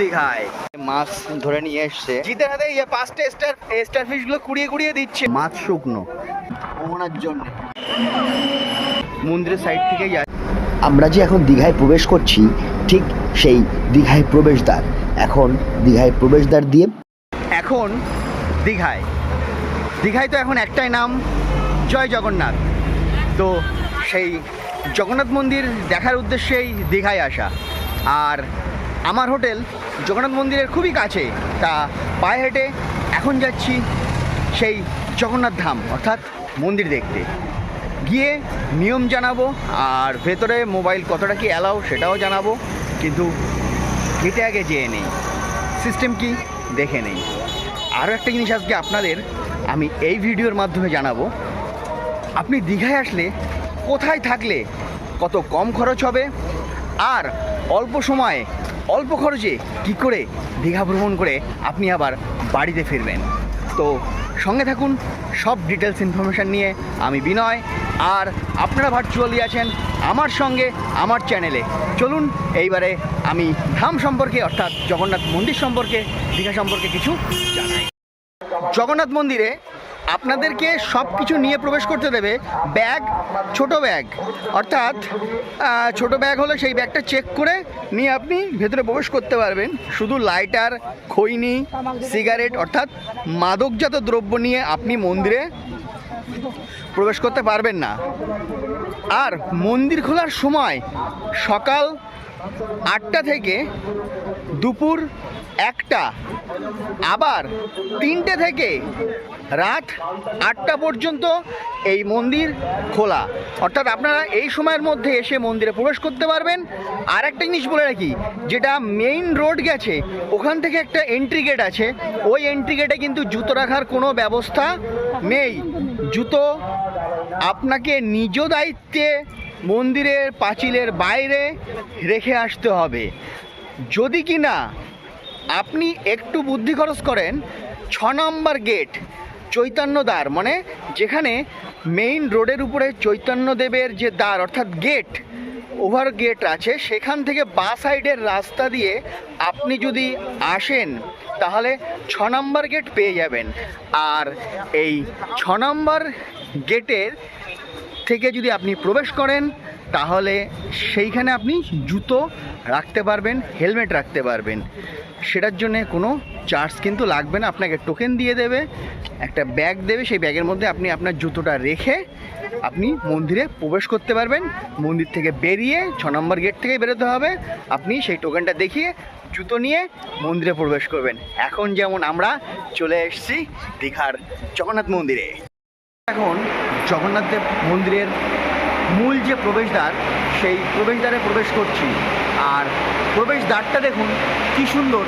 দীঘায় মাছ ধরে নিয়ে এসছে। জিতের হাতে এই পাঁচটা স্টার স্টার ফিশগুলো কুড়িয়ে কুড়িয়ে দিচ্ছে। মাছ শুকনো। ওনার জন্য। মন্দিরের সাইড থেকে আমরা যে এখন দীঘায় প্রবেশ করছি ঠিক সেই দীঘায় প্রবেশদ্বার। এখন দীঘায় প্রবেশদ্বার দিয়ে এখন দীঘায়। দীঘায় তো এখন একটাই নাম জয় জগন্নাথ। তো সেই জগন্নাথ মন্দির দেখার উদ্দেশ্যেই দীঘায় আসা। আর আমার হোটেল জগন্নাথ মন্দিরের খুবই কাছে। তা পায়ে হেঁটে এখন যাচ্ছি সেই জগন্নাথ ধাম, অর্থাৎ মন্দির দেখতে। গিয়ে নিয়ম জানাব, আর ভেতরে মোবাইল কতটা কি অ্যালাউ সেটাও জানাব, কিন্তু হেঁটে আগে যেয়ে নেই। সিস্টেম কি দেখে নেই। আরও একটা জিনিস আজকে আপনাদের আমি এই ভিডিওর মাধ্যমে জানাব। আপনি দীঘায় আসলে কোথায় থাকলে কত কম খরচ হবে? আর অল্প সময়ে অল্প খরচে কি করে দীঘা ভ্রমণ করে আপনি আবার বাড়িতে ফিরবেন? তো সঙ্গে থাকুন, সব ডিটেলস ইনফরমেশান নিয়ে আমি বিনয় আর আপনারা ভার্চুয়ালি আছেন আমার সঙ্গে, আমার চ্যানেলে চলুন, এইবারে আমি ধাম সম্পর্কে, অর্থাৎ জগন্নাথ মন্দির সম্পর্কে, দীঘা সম্পর্কে কিছু জানাই। জগন্নাথ মন্দিরে আপনাদেরকে সব কিছু নিয়ে প্রবেশ করতে দেবে ব্যাগ, ছোট ব্যাগ। অর্থাৎ ছোট ব্যাগ হলে সেই ব্যাগটা চেক করে নিয়ে আপনি ভেতরে প্রবেশ করতে পারবেন। শুধু লাইটার খৈনি সিগারেট অর্থাৎ মাদকজাত দ্রব্য নিয়ে আপনি মন্দিরে প্রবেশ করতে পারবেন না। আর মন্দির খোলার সময় সকাল আটটা থেকে দুপুর একটা। আবার তিনটে থেকে রাত আটটা পর্যন্ত এই মন্দির খোলা। অর্থাৎ আপনারা এই সময়ের মধ্যে এসে মন্দিরে প্রবেশ করতে পারবেন। আর একটা জিনিস বলে রাখি, যেটা মেইন রোড গেছে, ওখান থেকে একটা এন্ট্রি গেট আছে। ওই এন্ট্রি গেটে কিন্তু জুতো রাখার কোনো ব্যবস্থা নেই। জুতো আপনাকে নিজ দায়িত্বে মন্দিরের পাঁচিলের বাইরে রেখে আসতে হবে। যদি কি না আপনি একটু বুদ্ধি খরচ করেন, ছ নম্বর গেট চৈতন্যদ্বার মানে যেখানে মেইন রোডের উপরে চৈতন্যদেবের যে দ্বার, অর্থাৎ গেট ওভার গেট আছে, সেখান থেকে বা সাইডের রাস্তা দিয়ে আপনি যদি আসেন, তাহলে ছ নম্বর গেট পেয়ে যাবেন। আর এই ছ নম্বর গেটের থেকে যদি আপনি প্রবেশ করেন তাহলে সেইখানে আপনি জুতো রাখতে পারবেন, হেলমেট রাখতে পারবেন। সেটার জন্যে কোনো চার্জ কিন্তু লাগবে না, আপনাকে টোকেন দিয়ে দেবে, একটা ব্যাগ দেবে, সেই ব্যাগের মধ্যে আপনি আপনার জুতোটা রেখে আপনি মন্দিরে প্রবেশ করতে পারবেন। মন্দির থেকে বেরিয়ে ছ নম্বর গেট থেকে বেরোতে হবে। আপনি সেই টোকেনটা দেখিয়ে জুতো নিয়ে মন্দিরে প্রবেশ করবেন। এখন যেমন আমরা চলে এসেছি দীঘার জগন্নাথ মন্দিরে। এখন জগন্নাথ দেব মন্দিরের মূল যে প্রবেশদ্বার, সেই প্রবেশদ্বারে প্রবেশ করছি। আর প্রবেশদ্বারটা দেখুন, কি সুন্দর,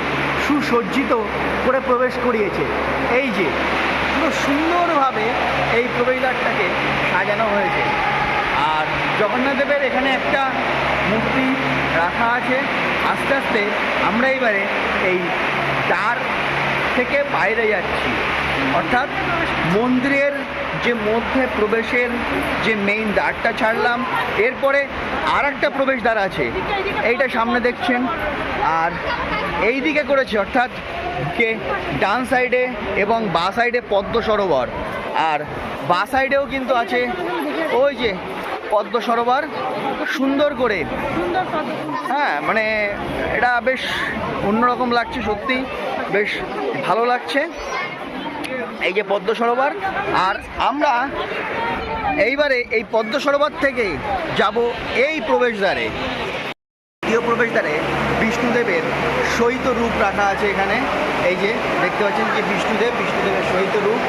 সুসজ্জিত করে প্রবেশ করিয়েছে। এই যে, পুরো সুন্দরভাবে এই প্রবেশদ্বারটাকে সাজানো হয়েছে। আর জগন্নাথদেবের এখানে একটা মূর্তি রাখা আছে। আস্তে আস্তে আমরা এবারে এই দ্বার থেকে বাইরে যাচ্ছি। অর্থাৎ মন্দিরের যে মধ্যে প্রবেশের যে মেইন দ্বারটা ছাড়লাম, এরপরে আর একটা প্রবেশদ্বার আছে। এইটা সামনে দেখছেন। আর এই দিকে করেছে, অর্থাৎ কে? ডান সাইডে এবং বা সাইডে পদ্ম সরোবর। আর বা সাইডেও কিন্তু আছে ওই যে পদ্ম সরোবর, সুন্দর করে। হ্যাঁ মানে এটা বেশ অন্যরকম লাগছে সত্যি। বেশ ভালো লাগছে। এই যে পদ্ম সরোবর, আর আমরা এইবারে এই পদ্ম সরোবর থেকে যাব এই প্রবেশদ্বারে। দ্বিতীয় প্রবেশদ্বারে বিষ্ণুদেবের শৈত রূপ রাখা আছে এখানে। এই যে দেখতে পাচ্ছেন যে বিষ্ণুদেব, বিষ্ণুদেবের শৈত রূপ।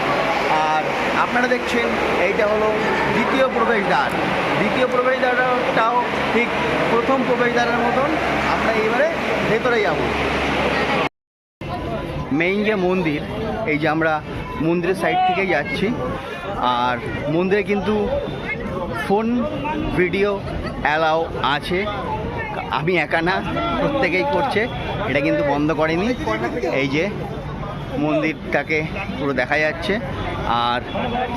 আর আপনারা দেখছেন এইটা হলো দ্বিতীয় প্রবেশদ্বার। দ্বিতীয় প্রবেশদ্বারটাও ঠিক প্রথম প্রবেশদ্বারের মতন। আমরা এবারে ভেতরে যাব। মেইন যে মন্দির, এই যে আমরা মন্দিরের সাইড থেকে যাচ্ছি, আর মন্দিরে কিন্তু ফোন ভিডিও অ্যালাও আছে। আমি একা না, প্রত্যেকেই করছে। এটা কিন্তু বন্ধ করেনি। এই যে মন্দিরটাকে পুরো দেখা যাচ্ছে। আর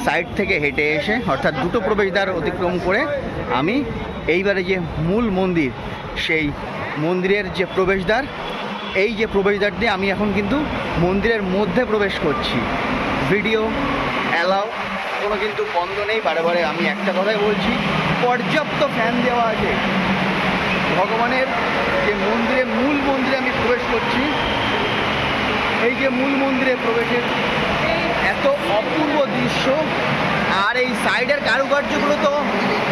সাইড থেকে হেঁটে এসে, অর্থাৎ দুটো প্রবেশদ্বার অতিক্রম করে আমি এইবারে যে মূল মন্দির, সেই মন্দিরের যে প্রবেশদ্বার এই যে প্রবেশদ্বার দিয়ে আমি এখন কিন্তু মন্দিরের মধ্যে প্রবেশ করছি। ভিডিও অ্যালাউ কোনো কিন্তু বন্ধ নেই, বারে বারে আমি একটা কথাই বলছি, পর্যাপ্ত ফ্যান দেওয়া আছে। ভগবানের যে মন্দিরে, মূল মন্দিরে আমি প্রবেশ করছি, এই যে মূল মন্দিরে প্রবেশের এত অপূর্ব দৃশ্য, আর এই সাইডের কারুকার্যগুলো তো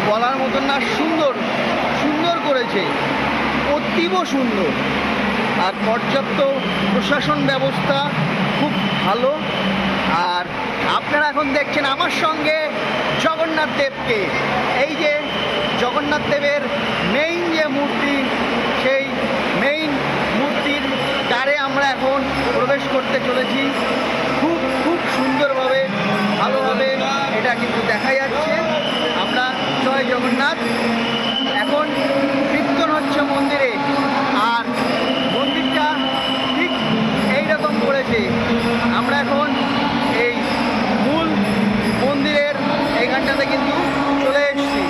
বলার মতন না, সুন্দর সুন্দর করেছে, অতীব সুন্দর। আর পর্যাপ্ত প্রশাসন ব্যবস্থা খুব ভালো। আর আপনারা এখন দেখছেন আমার সঙ্গে জগন্নাথ দেবকে। এই যে জগন্নাথ দেবের মেইন যে মূর্তি, সেই মেইন মূর্তির দ্বারে আমরা এখন প্রবেশ করতে চলেছি। খুব খুব সুন্দরভাবে, ভালোভাবে এটা কিন্তু দেখা যাচ্ছে। আমরা জয় জগন্নাথ। এখন কীর্তন হচ্ছে মন্দিরে। আর মন্দিরটা ঠিক করেছে আমরা এখন এই মূল মন্দিরের এইখানটাতে কিন্তু চলে এসেছি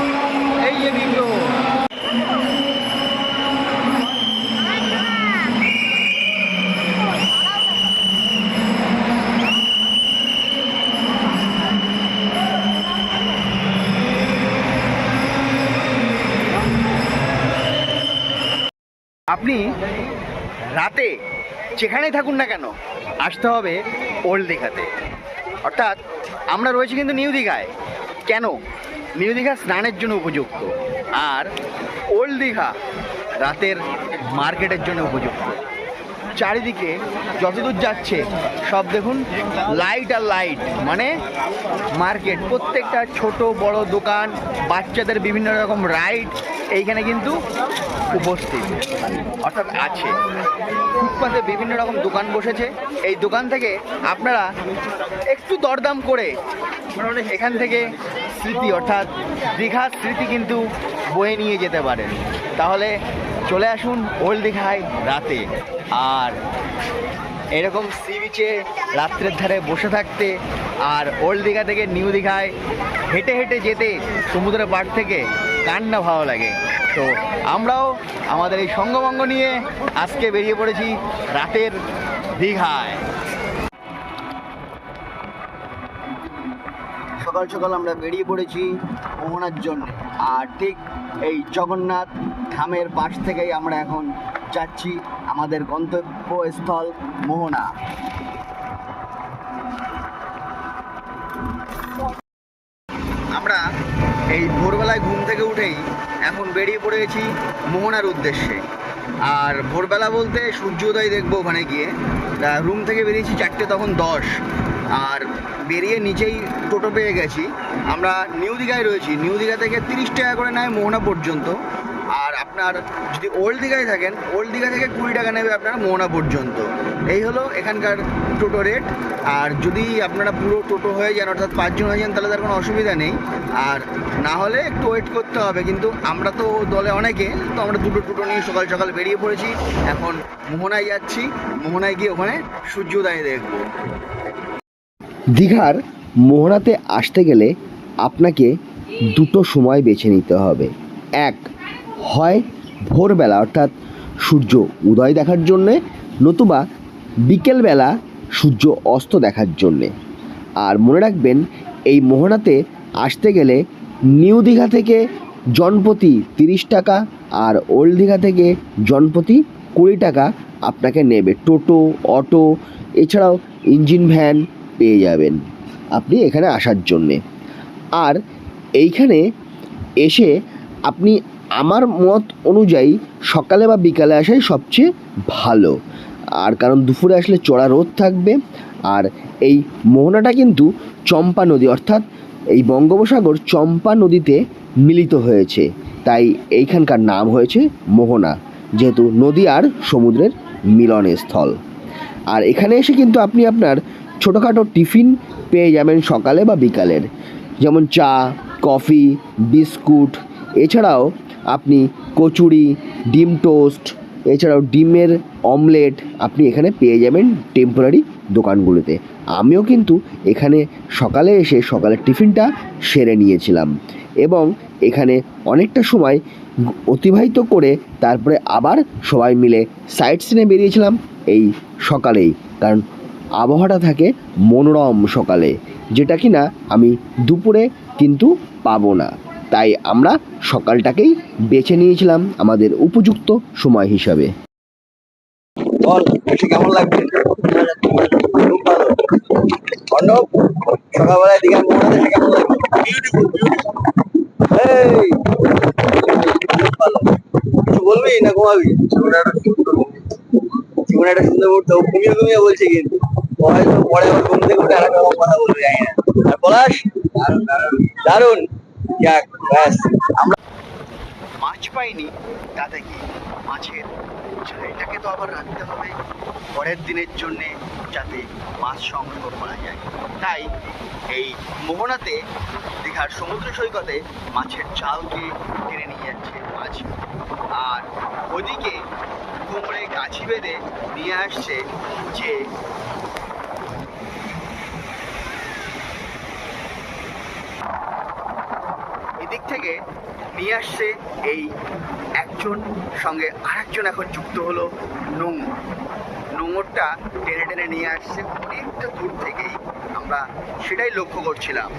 এই যে বিগ্রহ আপনি রাতে যেখানেই থাকুন না কেন, আসতে হবে ওল্ড দীঘাতে। অর্থাৎ আমরা রয়েছি কিন্তু নিউ দীঘায়। কেন? নিউ দীঘা স্নানের জন্য উপযুক্ত। আর ওল্ড দীঘা রাতের মার্কেটের জন্য উপযুক্ত। চারিদিকে যতদূর যাচ্ছে, সব দেখুন লাইট আর লাইট মানে মার্কেট প্রত্যেকটা ছোট, বড় দোকান, বাচ্চাদের বিভিন্ন রকম রাইড এইখানে কিন্তু উপস্থিত, অর্থাৎ আছে। ফুটপাতে বিভিন্ন রকম দোকান বসেছে। এই দোকান থেকে আপনারা একটু দরদাম করে এখান থেকে স্মৃতি, অর্থাৎ দীঘার স্মৃতি কিন্তু বয়ে নিয়ে যেতে পারেন। তাহলে চলে আসুন ওল্ড দীঘায় রাতে। আর এরকম সি বিচে রাত্রের ধারে বসে থাকতে আর ওল্ড দীঘা থেকে নিউ দীঘায় হেঁটে হেঁটে যেতে সমুদ্রের পাড় থেকে কান্না ভালো লাগে। তো আমরাও আমাদের এই সঙ্গভঙ্গ নিয়ে আজকে বেরিয়ে পড়েছি রাতের দীঘায়। সকাল সকাল আমরা বেরিয়ে পড়েছি মোহনার জন্য। আর ঠিক এই জগন্নাথ ধামের পাশ থেকেই আমরা এখন যাচ্ছি আমাদের গন্তব্যস্থল মোহনা। আমরা এই ভোরবেলায় ঘুম থেকে উঠেই এখন বেরিয়ে পড়ে গেছি মোহনার উদ্দেশ্যে। আর ভোরবেলা বলতে সূর্যোদয় দেখব ওখানে গিয়ে। রুম থেকে বেরিয়েছি চারটে, তখন দশ। আর বেরিয়ে নিচেই টোটো পেয়ে গেছি। আমরা নিউ দীঘায় রয়েছি। নিউ দীঘা থেকে তিরিশ টাকা করে নেয় মোহনা পর্যন্ত। আর আপনার যদি ওল্ড দীঘায় থাকেন, ওল্ড দীঘা থেকে কুড়ি টাকা নেবে আপনার মোহনা পর্যন্ত। এই হলো এখানকার টোটো রেট। আর যদি আপনারা পুরো টোটো হয়ে যান, অর্থাৎ পাঁচজন হয়ে যান, তাহলে তার কোনো অসুবিধা নেই। আর না হলে একটু ওয়েট করতে হবে। কিন্তু আমরা তো দলে অনেকে, তো আমরা দুটো টোটো নিয়ে সকাল সকাল বেরিয়ে পড়েছি। এখন মোহনায় যাচ্ছি। মোহনায় গিয়ে ওখানে সূর্যোদয় দেখব। দীঘার মোহনাতে আসতে গেলে আপনাকে দুটো সময় বেছে নিতে হবে। এক, হয় ভোরবেলা, অর্থাৎ সূর্য উদয় দেখার জন্যে, নতুবা বিকেলবেলা সূর্য অস্ত দেখার জন্যে। আর মনে রাখবেন, এই মোহনাতে আসতে গেলে নিউ দীঘা থেকে জনপ্রতি তিরিশ টাকা আর ওল্ড দীঘা থেকে জনপ্রতি কুড়ি টাকা আপনাকে নেবে। টোটো, অটো, এছাড়াও ইঞ্জিন ভ্যান পেয়ে যাবেন। আপনি এখানে আসার জন্যে। আর এইখানে এসে আপনি আমার মত অনুযায়ী সকালে বা বিকালে আসাই সবচেয়ে ভালো। আর কারণ দুপুরে আসলে চড়া রোদ থাকবে। আর এই মোহনাটা কিন্তু চম্পা নদী অর্থাৎ এই বঙ্গোপসাগর চম্পা নদীতে মিলিত হয়েছে। তাই এইখানকার নাম হয়েছে মোহনা। যেহেতু নদী আর সমুদ্রের মিলনস্থল। আর এখানে এসে কিন্তু আপনি আপনার ছোটোখাটো টিফিন পেয়ে যাবেন সকালে বা বিকালের। যেমন চা, কফি, বিস্কুট, এছাড়াও আপনি কচুরি, ডিম টোস্ট, এছাড়াও ডিমের অমলেট আপনি এখানে পেয়ে যাবেন টেম্পোরারি দোকানগুলোতে। আমিও কিন্তু এখানে সকালে এসে সকালের টিফিনটা সেরে নিয়েছিলাম এবং এখানে অনেকটা সময় অতিবাহিত করে তারপরে আবার সবাই মিলে সাইট সিনে বেরিয়েছিলাম এই সকালেই। কারণ আবহাওয়াটা থাকে মনোরম সকালে, যেটা কি না আমি দুপুরে কিন্তু পাবো না। তাই আমরা সকালটাকেই বেছে নিয়েছিলাম আমাদের উপযুক্ত সময় হিসাবে। বলবি না ঘুমাবি? জীবনে একটা সুন্দর ঘুমিয়ে ঘুমিয়ে বলছে কিন্তু। মাছ পাইনি, তাতে কি? মাছের ঝালটাকে তো আবার রাখতে হবে। পরের দিনের জন্যে যাতে মাছ সংগ্রহ করা যায়। তাই এই মোহনাতে দীঘার সমুদ্র সৈকতে মাছের চালকে টেনে নিয়ে যাচ্ছে মাছ। আর ওদিকে কোমরে গাছি বেঁধে নিয়ে আসছে যে এদিক থেকে নিয়ে আসছে এই একজন, সঙ্গে আরেকজন এখন যুক্ত হলো নোংর নোংরটা টেনে টেনে নিয়ে আসছে, অনেকটা দূর থেকেই আমরা সেটাই লক্ষ্য করছিলাম।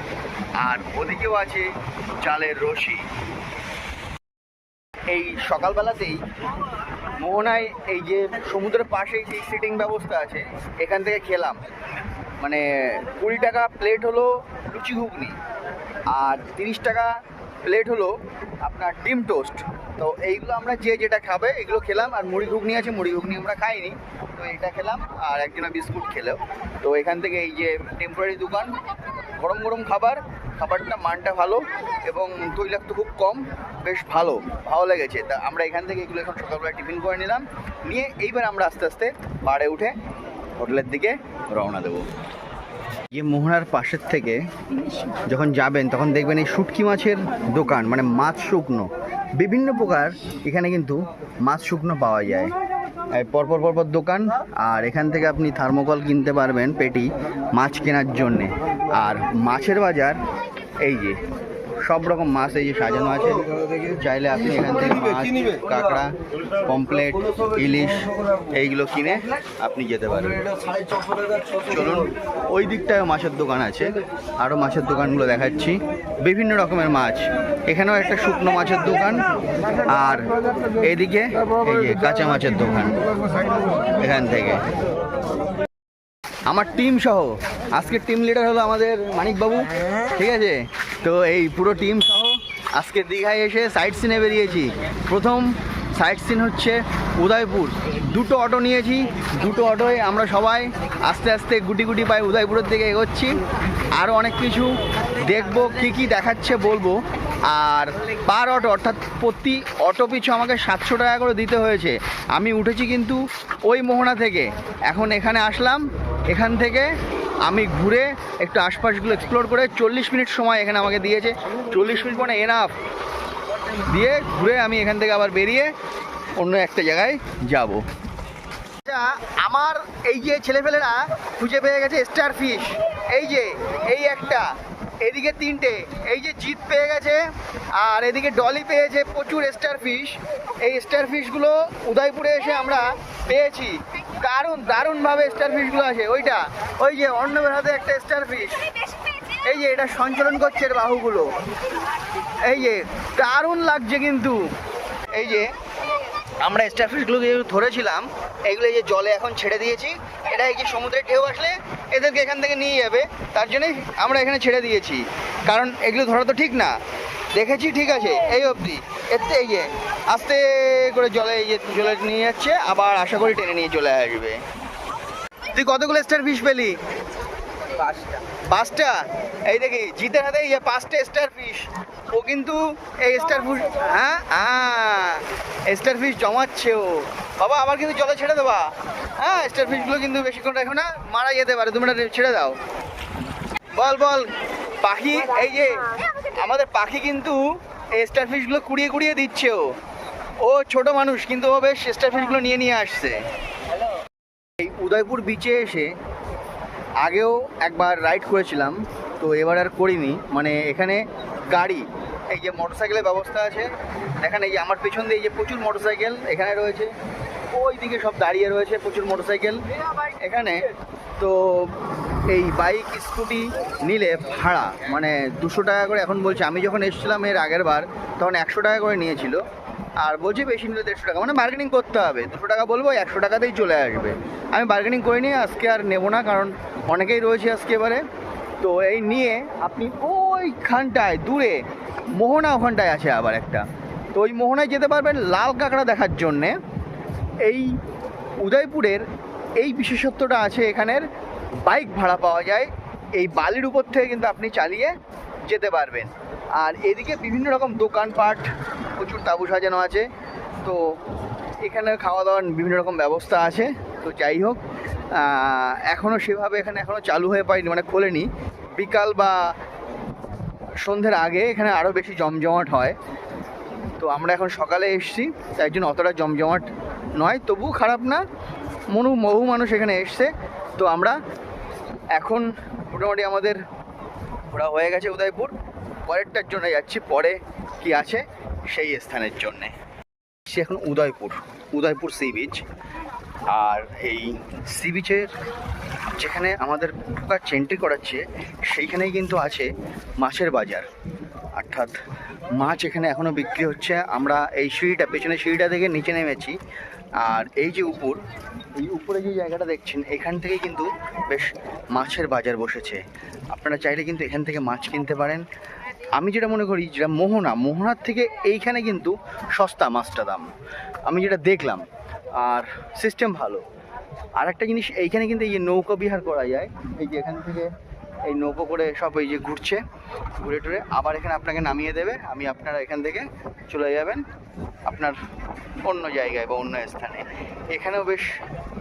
আর ওদিকেও আছে জালের রশি। এই সকালবেলাতেই মোহনায় এই যে সমুদ্রের পাশেই যে সিটিং ব্যবস্থা আছে, এখান থেকে খেলাম। মানে কুড়ি টাকা প্লেট হলো লুচি ঘুগনি, আর তিরিশ টাকা প্লেট হলো আপনার ডিম টোস্ট। তো এইগুলো আমরা যে যেটা খাবে, এগুলো খেলাম, আর মুড়ি ঘুগনি আছে, মুড়ি ঘুগনি আমরা খাইনি। তো এটা খেলাম, আর একজনা বিস্কুট খেলেও তো এখান থেকে এই যে টেম্পোরারি দোকান, গরম গরম খাবার, খাবারটা মানটা ভালো, এবং তৈলাক্ত খুব কম, বেশ ভালো ভালো লেগেছে। তা আমরা এখান থেকে এগুলো এখন সকালবেলা টিফিন করে নিলাম। নিয়ে এইবার আমরা আস্তে আস্তে বাড়ে উঠে হোটেলের দিকে রওনা দেবো। যে মোহনার পাশের থেকে যখন যাবেন, তখন দেখবেন এই শুটকি মাছের দোকান মানে মাছ শুকনো। বিভিন্ন প্রকার এখানে কিন্তু মাছ শুকনো পাওয়া যায়। এই পরপর পরপর দোকান, আর এখান থেকে আপনি থার্মোকল কিনতে পারবেন পেটি মাছ কেনার জন্যে। আর মাছের বাজার এই যে সব রকম মাছ এই যে সাজানো আছে। চাইলে আপনি এখান থেকে মাছ, কাঁকড়া পমপ্লেট ইলিশ এইগুলো কিনে আপনি যেতে পারেন। চলুন, ওই দিকটায় মাছের দোকান আছে। আরও মাছের দোকানগুলো দেখাচ্ছি। বিভিন্ন রকমের মাছ। এখানেও একটা শুকনো মাছের দোকান আর এদিকে এই যে কাঁচা মাছের দোকান এখান থেকে। আমার টিম সহ, আজকের টিম লিডার হলো আমাদের মানিকবাবু, ঠিক আছে? তো এই পুরো টিম সহ আজকে দীঘায় এসে সাইট সিনে বেরিয়েছি। প্রথম সাইট সিন হচ্ছে উদয়পুর। দুটো অটো নিয়েছি, দুটো অটোয় আমরা সবাই আস্তে আস্তে গুটি গুটি পায়ে উদয়পুরের দিকে এগোচ্ছি। আরও অনেক কিছু দেখব, কি কি দেখাচ্ছে বলব। আর পার অটো অর্থাৎ প্রতি অটো পিছু আমাকে সাতশো টাকা করে দিতে হয়েছে। আমি উঠেছি কিন্তু ওই মোহনা থেকে। এখন এখানে আসলাম, এখান থেকে আমি ঘুরে একটু আশপাশগুলো এক্সপ্লোর করে চল্লিশ মিনিট সময় এখানে আমাকে দিয়েছে। চল্লিশ মিনিট মানে এনাফ দিয়ে ঘুরে আমি এখান থেকে আবার বেরিয়ে অন্য একটা জায়গায় যাব। আমার এই যে ছেলেপেলেরা খুঁজে পেয়ে গেছে স্টার ফিশ এই যে, এই একটা। এদিকে তিনটে, এই যে জিত পেয়ে গেছে, আর এদিকে ডলি পেয়েছে প্রচুর স্টার ফিশ এই স্টার ফিশগুলো উদয়পুরে এসে আমরা পেয়েছি। দারুণ, দারুণভাবে স্টার ফিশগুলো আছে ওইটা, ওই যে অর্ণবের হাতে একটা স্টার ফিশ এই যে এটা সঞ্চালন করছে এর বাহুগুলো। এই যে, দারুণ লাগছে কিন্তু। এই যে আমরা স্টারফিশগুলো যে ধরেছিলাম, এগুলো যে জলে এখন ছেড়ে দিয়েছি এটা এই যে সমুদ্রে ঢেউ আসলে এদেরকে এখান থেকে নিয়ে যাবে, তার জন্যই আমরা এখানে ছেড়ে দিয়েছি। কারণ এগুলো ধরা তো ঠিক না। দেখেছি ঠিক আছে, এই অবধি। এতে এই যে, আস্তে করে জলে এই যে জলে নিয়ে যাচ্ছে, আবার আশা করি টেনে নিয়ে চলে আসবে। তুই কতগুলো স্টার ফিশ পেলি? পাঁচটা। এই দেখি, জিতের হাতে এই পাঁচটা স্টার ফিশ ও কিন্তু এই স্টার ফিশ হ্যাঁ? হ্যাঁ স্টার ফিশ জমাচ্ছে ও। বাবা, আবার কিন্তু জলে ছেড়ে দেবা। হ্যাঁ স্টার ফিশগুলো কিন্তু বেশিক্ষণ রাখো না, মারা যেতে পারে, তোমরা ছেড়ে দাও। বল বল, পাখি, এই যে, আমাদের পাখি কিন্তু এই স্টার ফিশগুলো কুড়িয়ে কুড়িয়ে দিচ্ছে ও। ও ছোট মানুষ, কিন্তু ও বেশ স্টার ফিশগুলো নিয়ে নিয়ে আসছে। এই উদয়পুর বিচে এসে আগেও একবার রাইড করেছিলাম, তো এবার আর করিনি। মানে এখানে গাড়ি, এই যে মোটরসাইকেলের ব্যবস্থা আছে দেখেন এই যে আমার পেছন দিয়ে এই যে প্রচুর মোটরসাইকেল এখানে রয়েছে ওই দিকে সব দাঁড়িয়ে রয়েছে প্রচুর মোটরসাইকেল এখানে। তো এই বাইক স্কুটি নিলে ভাড়া মানে দুশো টাকা করে এখন বলছে। আমি যখন এসেছিলাম এর আগের বার, তখন একশো টাকা করে নিয়েছিল। আর বলছে বেশি নিলে দেড়শো টাকা। মানে বার্গেনিং করতে হবে। দুশো টাকা বলব, একশো টাকাতেই চলে আসবে। আমি বার্গেনিং করিনি আজকে আর নেব না, কারণ অনেকেই রয়েছে আজকে এবারে। তো এই নিয়ে আপনি ওইখানটায়, দূরে, মোহনা ওখানটায় আছে আবার একটা। তো ওই মোহনায় যেতে পারবেন লাল কাঁকড়া দেখার জন্যে। এই উদয়পুরের এই বিশেষত্বটা আছে এখানের। বাইক ভাড়া পাওয়া যায়। এই বালির উপর থেকে কিন্তু আপনি চালিয়ে যেতে পারবেন। আর এদিকে বিভিন্ন রকম দোকানপাট প্রচুর তাবু সাজানো আছে। তো এখানে খাওয়া দাওয়ার বিভিন্ন রকম ব্যবস্থা আছে। তো যাই হোক এখনও সেভাবে এখানে এখনও চালু হয়ে পারেনি মানে খোলেনি। বিকাল বা সন্ধ্যের আগে এখানে আরও বেশি জমজমাট হয়। তো আমরা এখন সকালে এসেছি, তাই জন্য অতটা জমজমাট নয়। তবু খারাপ না, মনু, বহু মানুষ এখানে এসছে। তো আমরা এখন মোটামুটি আমাদের ঘোরা হয়ে গেছে উদয়পুর। পরেরটার জন্য যাচ্ছি, পরে কি আছে। সেই স্থানের জন্যে। সে এখন উদয়পুর উদয়পুর সি বিচ। আর এই সি বিচের যেখানে আমাদের ঢোকার এন্ট্রি করাচ্ছে, সেইখানেই কিন্তু আছে মাছের বাজার। অর্থাৎ মাছ এখানে এখনও বিক্রি হচ্ছে। আমরা এই সিঁড়িটা পেছনে সিঁড়িটা থেকে নিচে নেমেছি। আর এই যে উপর, এই উপরে যে জায়গাটা দেখছেন, এখান থেকে কিন্তু বেশ মাছের বাজার বসেছে। আপনারা চাইলে কিন্তু এখান থেকে মাছ কিনতে পারেন। আমি যেটা মনে করি, যেটা মোহনা, মোহনার থেকে এইখানে কিন্তু সস্তা মাছটা দাম। আমি যেটা দেখলাম, আর সিস্টেম ভালো। আর একটা জিনিস, এইখানে কিন্তু এই যে নৌকা বিহার করা যায়, এই যে এখান থেকে এই নৌকো করে সব এই যে ঘুরছে, ঘুরে টুরে। আবার এখানে আপনাকে নামিয়ে দেবে, আমি আপনারা এখান থেকে চলে যাবেন আপনার অন্য জায়গায় বা অন্য স্থানে। এখানেও বেশ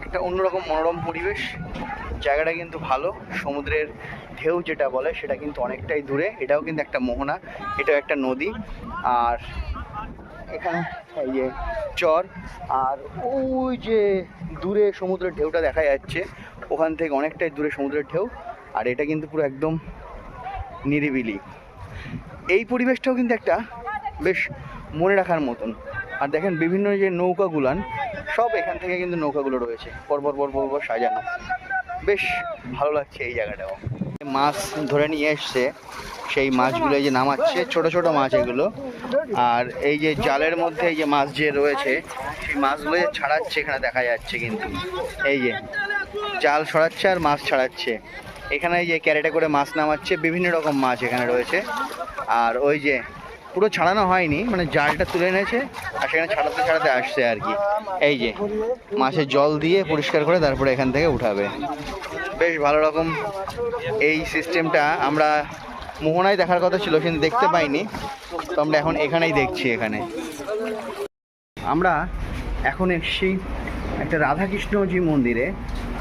একটা অন্যরকম মনোরম পরিবেশ। জায়গাটা কিন্তু ভালো, সমুদ্রের ঢেউ যেটা বলে, সেটা কিন্তু অনেকটাই দূরে। এটাও কিন্তু একটা মোহনা, এটাও একটা নদী। আর এখানে এই যে চর, আর ওই যে দূরে সমুদ্রের ঢেউটা দেখা যাচ্ছে, ওখান থেকে অনেকটাই দূরে সমুদ্রের ঢেউ, আর এটা কিন্তু পুরো একদম নিরিবিলি। এই পরিবেশটাও কিন্তু একটা বেশ মনে রাখার মতন। আর দেখেন বিভিন্ন যে নৌকাগুলান, সব এখান থেকে কিন্তু নৌকাগুলো রয়েছে, পরপর পর পর পর সাজানো। বেশ ভালো লাগছে এই জায়গাটাও। মাছ ধরে নিয়ে এসছে, সেই মাছগুলো এই যে নামাচ্ছে, ছোট ছোট মাছ এগুলো। আর এই যে জালের মধ্যে এই যে মাছ যে রয়েছে, সেই মাছগুলো যে ছাড়াচ্ছে এখানে দেখা যাচ্ছে কিন্তু। এই যে জাল সরাচ্ছে আর মাছ ছাড়াচ্ছে। এখানে এই যে ক্যারেটে করে মাছ নামাচ্ছে, বিভিন্ন রকম মাছ এখানে রয়েছে। আর ওই যে পুরো ছাড়ানো হয়নি মানে জালটা তুলে এনেছে আর সেখানে ছাড়াতে ছাড়াতে আসছে আর কি। এই যে, মাছের জল দিয়ে পরিষ্কার করে তারপরে এখান থেকে উঠাবে। বেশ ভালো রকম এই সিস্টেমটা আমরা মোহনায় দেখার কথা ছিল, কিন্তু দেখতে পাইনি। তো আমরা এখন এখানেই দেখছি এখানে। আমরা এখন এসছি একটা রাধাকৃষ্ণজি মন্দিরে।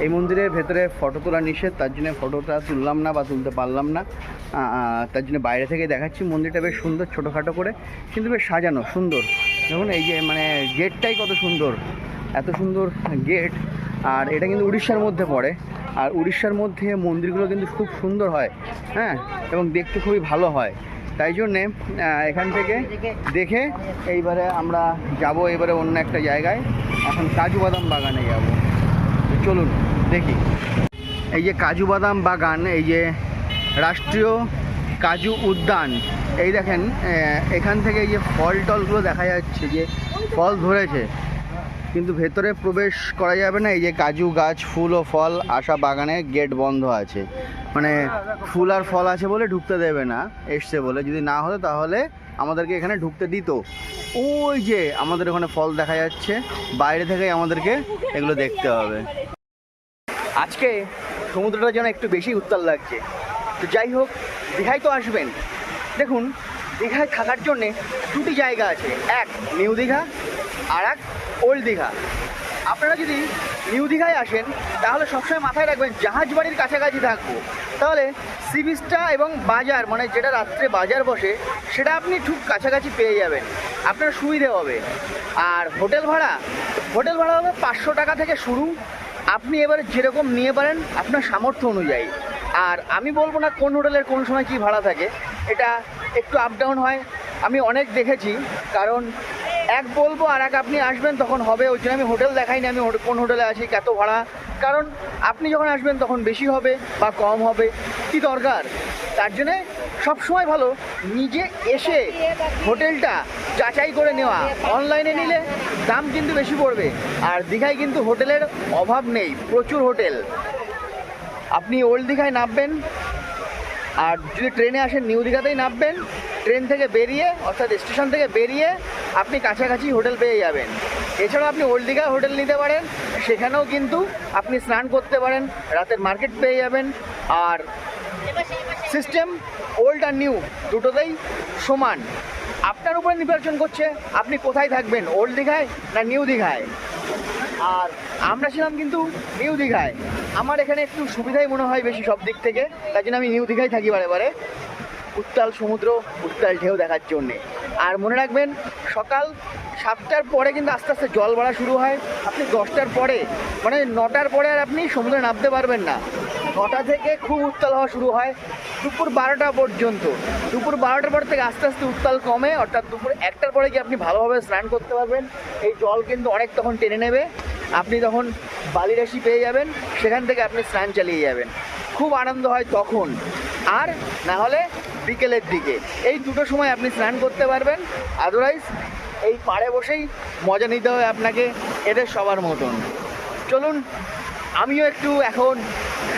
এই মন্দিরের ভেতরে ফটো তোলা নিষেধ, তার জন্য ফটোটা তুললাম না বা তুলতে পারলাম না। তার জন্য বাইরে থেকে দেখাচ্ছি। মন্দিরটা বেশ সুন্দর, ছোটোখাটো করে, কিন্তু বেশ সাজানো, সুন্দর। দেখুন, এই যে মানে গেটটাই কত সুন্দর। এত সুন্দর গেট আর এটা কিন্তু উড়িষ্যার মধ্যে পড়ে। আর উড়িষ্যার মধ্যে মন্দিরগুলো কিন্তু খুব সুন্দর হয় হ্যাঁ? এবং দেখতে খুবই ভালো হয়। তাই জন্যে এখান থেকে দেখে এইবারে আমরা যাব এবারে অন্য একটা জায়গায়। এখন কাজু বাদাম বাগানে যাব। চলুন, দেখি। এই যে কাজু বাদাম বাগান, এই যে রাষ্ট্রীয় কাজু উদ্যান, এই দেখেন এখান থেকে এই যে ফল টলগুলো দেখা যাচ্ছে যে ফল ধরেছে। কিন্তু ভেতরে প্রবেশ করা যাবে না, এই যে কাজু গাছ, ফুল ও ফল আসা বাগানে গেট বন্ধ আছে। মানে ফুল আর ফল আছে বলে ঢুকতে দেবে না, এসছে বলে। যদি না হতো তাহলে আমাদেরকে এখানে ঢুকতে দিত। ওই যে আমাদের ওখানে ফল দেখা যাচ্ছে, বাইরে থেকেই আমাদেরকে এগুলো দেখতে হবে। আজকে সমুদ্রটা যেন একটু বেশি উত্তাল লাগছে। তো যাই হোক, দীঘায় তো আসবেন। দেখুন, দীঘায় থাকার জন্যে দুটি জায়গা আছে। এক, নিউ দীঘা, আর এক ওল্ড দীঘা। আপনারা যদি নিউ দীঘায় আসেন, তাহলে সবসময় মাথায় রাখবেন, জাহাজ বাড়ির কাছাকাছি থাকব। তাহলে সি বিচটা এবং বাজার মানে যেটা রাত্রে বাজার বসে, সেটা আপনি ঠিক কাছাকাছি পেয়ে যাবেন। আপনার সুবিধে হবে। আর হোটেল ভাড়া হোটেল ভাড়া হবে পাঁচশো টাকা থেকে শুরু। আপনি এবারে যেরকম নিয়ে পারেন, আপনার সামর্থ্য অনুযায়ী। আর আমি বলব না কোন হোটেলের কোন সময় কী ভাড়া থাকে, এটা একটু আপ ডাউন হয়। আমি অনেক দেখেছি, কারণ এক বলব আর এক আপনি আসবেন তখন হবে, ওই জন্য আমি হোটেল দেখাইনি আমি কোন হোটেলে আছি, কত ভাড়া। কারণ আপনি যখন আসবেন তখন বেশি হবে বা কম হবে, কি দরকার? তার জন্যে সবসময় ভালো, নিজে এসে হোটেলটা যাচাই করে নেওয়া। অনলাইনে নিলে দাম কিন্তু বেশি পড়বে, আর দীঘায় কিন্তু হোটেলের অভাব নেই, প্রচুর হোটেল। আপনি ওল্ড দীঘায় নামবেন, আর যদি ট্রেনে আসেন নিউ দীঘাতেই নামবেন ট্রেন থেকে বেরিয়ে, অর্থাৎ স্টেশন থেকে বেরিয়ে আপনি কাছাকাছি হোটেল পেয়ে যাবেন। এছাড়াও আপনি ওল্ড দীঘায় হোটেল নিতে পারেন, সেখানেও কিন্তু আপনি স্নান করতে পারেন, রাতের মার্কেট পেয়ে যাবেন, আর সিস্টেম ওল্ড আর নিউ দুটোতেই সমান। আপনার উপরে নির্বাচন করছে, আপনি কোথায় থাকবেন ওল্ড দীঘায় না নিউ দীঘায়? আর আমরা ছিলাম কিন্তু নিউ দীঘায়। আমার এখানে একটু সুবিধাই মনে হয় বেশি সব দিক থেকে। তাই জন্য আমি নিউ দীঘায় থাকি বারে বারে। উত্তাল সমুদ্র, উত্তাল ঢেউ দেখার জন্যে। আর মনে রাখবেন, সকাল সাতটার পরে কিন্তু আস্তে আস্তে জল বাড়া শুরু হয়। আপনি দশটার পরে মানে নটার পরে আর আপনি সমুদ্রে নামতে পারবেন না। নটা থেকে খুব উত্তাল হওয়া শুরু হয় দুপুর বারোটা পর্যন্ত। দুপুর বারোটার পর থেকে আস্তে আস্তে উত্তাল কমে, অর্থাৎ দুপুর একটার পরে গিয়ে আপনি ভালোভাবে স্নান করতে পারবেন। এই জল কিন্তু অনেক তখন টেনে নেবে। আপনি তখন বালিরাশি পেয়ে যাবেন, সেখান থেকে আপনি স্নান চালিয়ে যাবেন। খুব আনন্দ হয় তখন। আর না হলে বিকেলের দিকে। এই দুটো সময় আপনি স্নান করতে পারবেন। আদারওয়াইজ এই পাড়ে বসেই মজা নিতে হবে আপনাকে, এদের সবার মতন। চলুন আমিও একটু এখন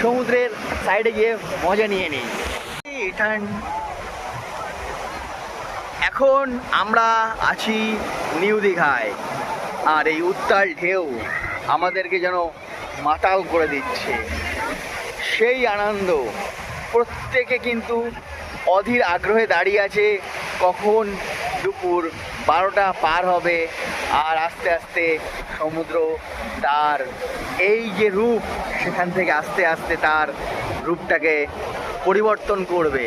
সমুদ্রের সাইডে গিয়ে মজা নিয়ে নিই। এখন আমরা আছি নিউ দীঘায়, আর এই উত্তাল ঢেউ আমাদেরকে যেন মাতাল করে দিচ্ছে সেই আনন্দ প্রত্যেকে কিন্তু অধীর আগ্রহে দাঁড়িয়ে আছে কখন দুপুর বারোটা পার হবে আর আস্তে আস্তে সমুদ্র তার এই যে রূপ, সেখান থেকে আস্তে আস্তে তার রূপটাকে পরিবর্তন করবে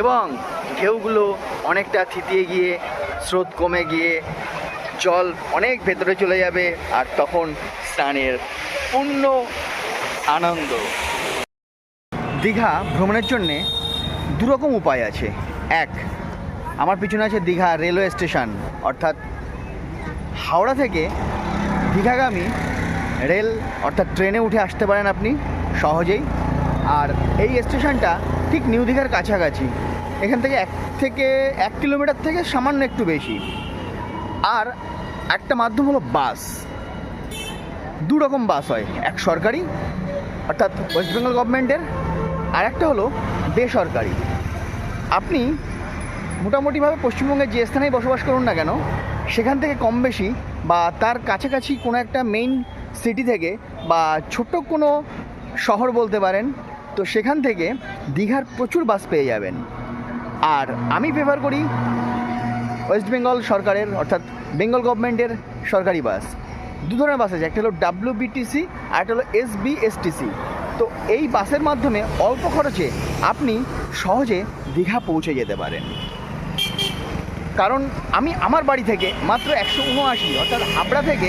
এবং ঢেউগুলো অনেকটা থিতিয়ে গিয়ে, স্রোত কমে গিয়ে, জল অনেক ভেতরে চলে যাবে আর তখন স্নানের পূর্ণ আনন্দ। দীঘা ভ্রমণের জন্যে দুরকম উপায় আছে। এক আমার পিছনে আছে দীঘা রেলওয়ে স্টেশন, অর্থাৎ হাওড়া থেকে দীঘাগামী রেল, অর্থাৎ ট্রেনে উঠে আসতে পারেন আপনি সহজেই। আর এই স্টেশনটা ঠিক নিউ দীঘার কাছাকাছি, এখান থেকে এক থেকে এক কিলোমিটার থেকে সামান্য একটু বেশি। আর একটা মাধ্যম হলো বাস। দু রকম বাস হয়, এক সরকারি, অর্থাৎ ওয়েস্ট বেঙ্গল গভর্নমেন্টের, আর একটা হলো বেসরকারি। আপনি মোটামুটিভাবে পশ্চিমবঙ্গে যে স্থানেই বসবাস করুন না কেন, সেখান থেকে কম বেশি বা তার কাছাকাছি কোনো একটা মেইন সিটি থেকে বা ছোট্ট কোনো শহর বলতে পারেন, তো সেখান থেকে দীঘার প্রচুর বাস পেয়ে যাবেন। আর আমি প্রেফার করি ওয়েস্ট বেঙ্গল সরকারের, অর্থাৎ বেঙ্গল গভর্নমেন্টের সরকারি বাস দু ধরনের বাস আছে, একটা হলো ডাব্লিউ বিটিসি আর একটা হলো এস বিএসটিসি তো এই বাসের মাধ্যমে অল্প খরচে আপনি সহজে দীঘা পৌঁছে যেতে পারেন। কারণ আমি আমার বাড়ি থেকে মাত্র একশো উনআশি, অর্থাৎ হাবড়া থেকে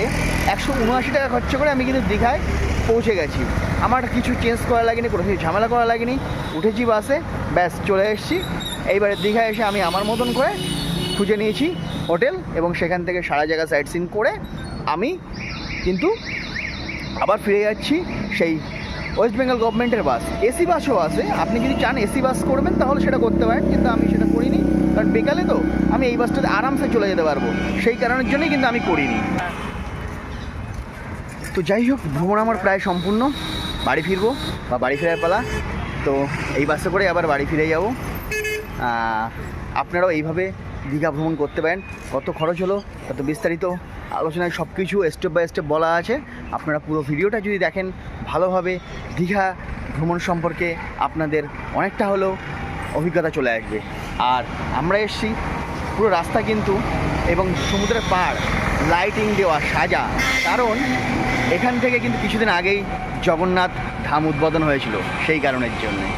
একশো উনআশি টাকা খরচা করে আমি কিন্তু দীঘায় পৌঁছে গেছি। আমার কিছু চেঞ্জ করা লাগেনি, কোনো কিছু ঝামেলা করা লাগেনি। উঠেছি বাসে ব্যাস চলে এসেছি। এইবারে দীঘায় এসে আমি আমার মতন করে খুঁজে নিয়েছি হোটেল এবং সেখান থেকে সারা জায়গা সাইট সিন করে আমি কিন্তু আবার ফিরে যাচ্ছি সেই ওয়েস্ট বেঙ্গল গভর্নমেন্টের বাস এসি বাসও আছে। আপনি যদি চান এসি বাস করবেন, তাহলে সেটা করতে পারেন, কিন্তু আমি সেটা করিনি। কারণ বিকালে তো আমি এই বাসটাতে আরামসে চলে যেতে পারব। সেই কারণের জন্যই কিন্তু আমি করিনি। তো যাই হোক, ভ্রমণ আমার প্রায় সম্পূর্ণ। বাড়ি ফিরবো বা বাড়ি ফেরার পালা। তো এই বাসে করে আবার বাড়ি ফিরে যাব। আপনারাও এইভাবে দীঘা ভ্রমণ করতে পারেন। কত খরচ হলো, কত বিস্তারিত আলোচনায় সব কিছু স্টেপ বাই স্টেপ বলা আছে। আপনারা পুরো ভিডিওটা যদি দেখেন ভালোভাবে দীঘা ভ্রমণ সম্পর্কে আপনাদের অনেকটা হলেও অভিজ্ঞতা চলে আসবে। আর আমরা এসছি পুরো রাস্তা কিন্তু এবং সমুদ্রের পাড় লাইটিং দেওয়া, সাজা। কারণ এখান থেকে কিন্তু কিছুদিন আগেই জগন্নাথ ধাম উদ্বোধন হয়েছিল সেই কারণের জন্য।